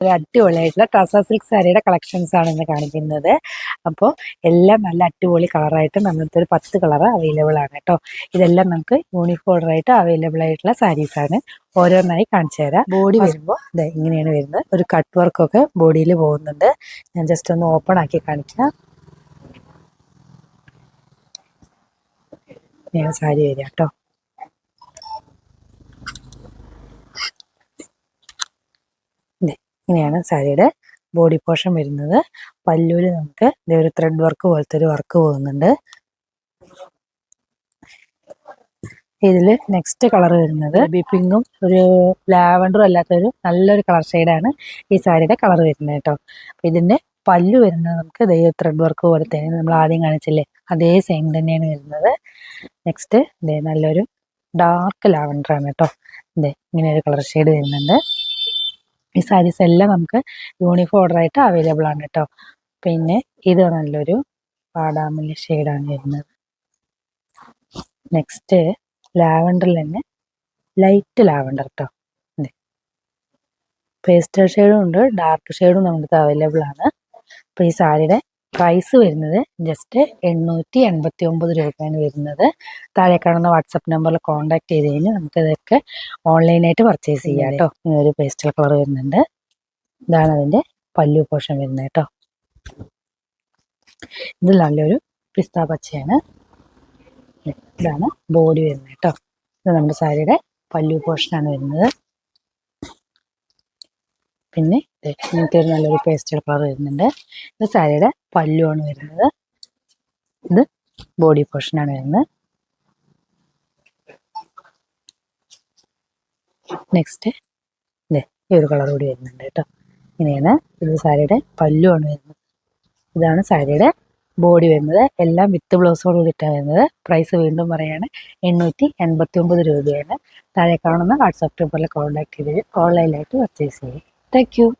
ഒരു അടിപൊളിയായിട്ടുള്ള ടസ സിൽക്ക് സാരിയുടെ കളക്ഷൻസ് ആണ് ഇന്ന് കാണിക്കുന്നത്. അപ്പോൾ എല്ലാം നല്ല അടിപൊളി കളറായിട്ട് നമ്മൾക്ക് ഒരു പത്ത് കളർ അവൈലബിൾ ആണ് കേട്ടോ. ഇതെല്ലാം നമുക്ക് യൂണിഫോർഡറായിട്ട് അവൈലബിൾ ആയിട്ടുള്ള സാരീസ് ആണ് ഓരോന്നായി കാണിച്ചു തരാം. ബോഡി വരുമ്പോൾ അതെ ഇങ്ങനെയാണ് വരുന്നത്. ഒരു കട്ട് വർക്കൊക്കെ ബോഡിയിൽ പോകുന്നുണ്ട്. ഞാൻ ജസ്റ്റ് ഒന്ന് ഓപ്പൺ ആക്കി കാണിക്കാം. ഞാൻ സാരി വരിക കേട്ടോ. ഇങ്ങനെയാണ് സാരിയുടെ ബോഡി പോർഷൻ വരുന്നത്. പല്ലൂര് നമുക്ക് ഒരു ത്രെഡ് വർക്ക് പോലത്തെ ഒരു വർക്ക് പോകുന്നുണ്ട്. ഇതിൽ നെക്സ്റ്റ് കളർ വരുന്നത് ബി പിങ്കും ഒരു ലാവൻഡറും അല്ലാത്തൊരു നല്ലൊരു കളർ ഷെയ്ഡാണ് ഈ സാരിയുടെ കളർ വരുന്നത് കേട്ടോ. അപ്പൊ ഇതിന്റെ പല്ലു വരുന്നത് നമുക്ക് ഇതേ ത്രെഡ് വർക്ക് പോലെ തന്നെ നമ്മൾ ആദ്യം കാണിച്ചില്ലേ? അതേ സെയിം തന്നെയാണ് വരുന്നത്. നെക്സ്റ്റ് ഇതേ നല്ലൊരു ഡാർക്ക് ലാവൻഡറാണ് കേട്ടോ. ഇതേ ഇങ്ങനെ ഒരു കളർ ഷെയ്ഡ് വരുന്നുണ്ട്. ഈ സാരീസ് എല്ലാം നമുക്ക് യൂണിഫോം ഓർഡർ ആയിട്ട് അവൈലബിൾ ആണ് കേട്ടോ പിന്നെ ഇത് നല്ലൊരു പാടാമല്ലി ഷെയ്ഡാണ് വരുന്നത്. നെക്സ്റ്റ് ലാവൻഡറിൽ തന്നെ ലൈറ്റ് ലാവൻഡർ കേട്ടോ പേസ്റ്റൽ ഷെയ്ഡും ഉണ്ട് ഡാർക്ക് ഷെയ്ഡും നമുക്ക് അവൈലബിൾ ആണ്. അപ്പോൾ ഈ സാരിയുടെ പ്രൈസ് വരുന്നത് ജസ്റ്റ് എണ്ണൂറ്റി എൺപത്തി ഒമ്പത് രൂപയാണ് വരുന്നത്. താഴെ കാണുന്ന വാട്സപ്പ് നമ്പറിൽ കോൺടാക്ട് ചെയ്ത് കഴിഞ്ഞാൽ നമുക്ക് ഇതൊക്കെ ഓൺലൈനായിട്ട് പർച്ചേസ് ചെയ്യാം കേട്ടോ ഒരു പേസ്റ്റൽ കളർ വരുന്നുണ്ട്. ഇതാണ് അതിന്റെ പല്ലു പോഷൻ വരുന്നത് കേട്ടോ ഇത് നല്ലൊരു പിസ്ത പച്ചയാണ്. ഇതാണ് ബോഡി വരുന്നത് കേട്ടോ ഇത് നമ്മുടെ സാരിയുടെ പല്ലു പോഷനാണ് വരുന്നത്. പിന്നെ ഇങ്ങനത്തെ ഒരു നല്ലൊരു പേസ്റ്റൽ കളർ വരുന്നുണ്ട്. ഇത് സാരിയുടെ പല്ലുവാണ് വരുന്നത്. ഇത് ബോഡി പോർഷനാണ് വരുന്നത്. നെക്സ്റ്റ് ഇതേ ഈ ഒരു കളർ കൂടി വരുന്നുണ്ട് കേട്ടോ. ഇങ്ങനെയാണ് ഇത് സാരിയുടെ പല്ലുവാണ് വരുന്നത്. ഇതാണ് സാരിയുടെ ബോഡി വരുന്നത്. എല്ലാം വിത്ത് ബ്ലൗസോട് കൂടിയിട്ടാണ് വരുന്നത്. പ്രൈസ് വീണ്ടും പറയാണ് എണ്ണൂറ്റി എൺപത്തി ഒമ്പത് രൂപയാണ്. താഴെ കാണുന്ന വാട്സാപ്പ് നമ്പറിൽ കോൺടാക്ട് ചെയ്ത് ഓൺലൈനായിട്ട് പർച്ചേസ് ചെയ്യും. Thank you.